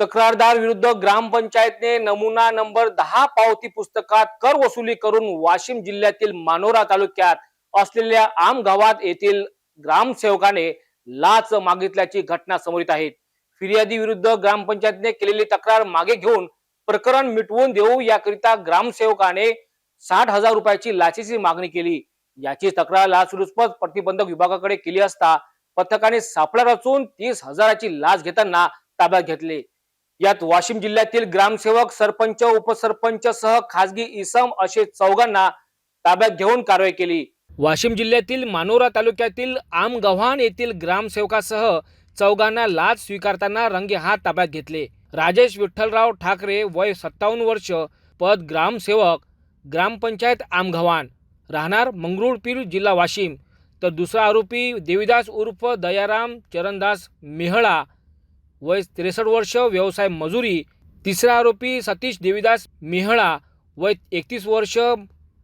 तक्रारदार विरुद्ध ग्रामपंचायतने नमुना नंबर दहा पावती पुस्तकात कर वसुली करून वाशिम जिल्ह्यातील मानोरा तालुक्यात असलेल्या आम गावात येथील ग्रामसेवकाने लाच मागितल्याची घटना समोर येत आहे. फिर्यादी विरुद्ध ग्रामपंचायतने केलेली तक्रार मागे घेऊन प्रकरण मिटवून देऊ याकरिता ग्रामसेवकाने साठ हजार रुपयाची लाचेची मागणी केली. याची तक्रार लाचलुचपत प्रतिबंधक विभागाकडे केली असता पथकाने सापळा रचून तीस हजाराची लाच घेताना ताब्यात घेतले. यात वाशिम जिल्ह्यातील ग्रामसेवक सरपंच उपसरपंच सह खासगी इसम असे चौघांना ताब्यात घेऊन कारवाई केली. वाशिम जिल्ह्यातील मानोरा तालुक्यातील आमगव्हाण येथील ग्रामसेवकासह चौघांना लाच स्वीकारताना रंगे हात ताब्यात घेतले. राजेश विठ्ठलराव ठाकरे वय सत्तावन्न वर्ष पद ग्रामसेवक ग्रामपंचायत आमगव्हाण. राहणार मंगरुळपीर जिल्हा वाशिम. तर दुसरा आरोपी देवीदास उर्फ दयाराम चरणदास मेहळा वय त्रेसष्ट वर्ष व्यवसाय मजुरी. तिसरा आरोपी सतीश देवीदास मिहळा वय एकतीस वर्ष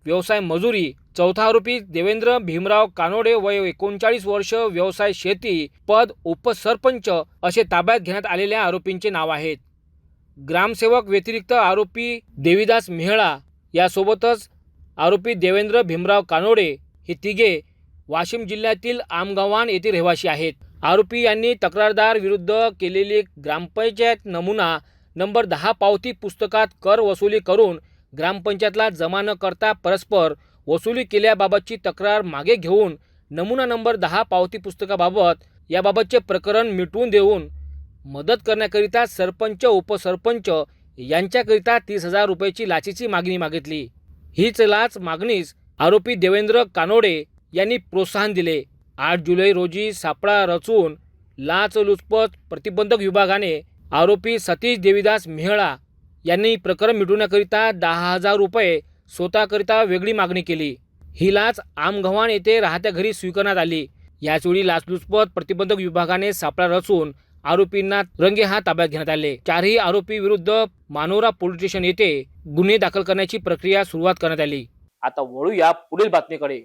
व्यवसाय मजुरी. चौथा आरोपी देवेंद्र भीमराव कानोडे वय एकोणचाळीस वर्ष व्यवसाय शेती पद उपसरपंच असे ताब्यात घेण्यात आलेल्या आरोपींचे नाव आहेत. ग्रामसेवक व्यतिरिक्त आरोपी देवीदास मिहळा यासोबतच आरोपी देवेंद्र भीमराव कानोडे हे तिघे वाशिम जिल्ह्यातील आमगव्हाण येथे रहिवासी आहेत. आरोपी यांनी तक्रारदार विरुद्ध केलेली ग्रामपंचायत नमुना नंबर दहा पावती पुस्तकात कर वसुली करून ग्रामपंचायतला जमा न करता परस्पर वसुली केल्याबाबतची तक्रार मागे घेऊन नमुना नंबर दहा पावती पुस्तकाबाबत याबाबतचे प्रकरण मिटवून देऊन मदत करण्याकरिता सरपंच उपसरपंच यांच्याकरिता तीस हजार रुपयाची लाचेची मागणी मागितली. हीच लाच मागणीस आरोपी देवेंद्र कानोडे यांनी प्रोत्साहन दिले. आठ जुलै रोजी सापळा रचून लाचलुचपत प्रतिबंधक विभागाने आरोपी सतीश देवीदास मेहळा यांनी प्रकरण मिटवण्याकरिता दहा हजार रुपये स्वतःकरिता वेगळी मागणी केली. ही लाच आमगव्हाण येथे राहत्या घरी स्वीकारण्यात आली. याचवेळी लाचलुचपत प्रतिबंधक विभागाने सापळा रचून आरोपींना रंगे हात ताब्यात घेण्यात आले. चारही आरोपी विरुद्ध मानोरा पोलीस स्टेशन येथे गुन्हे दाखल करण्याची प्रक्रिया सुरुवात करण्यात आली. आता वळूया पुढील बातमीकडे.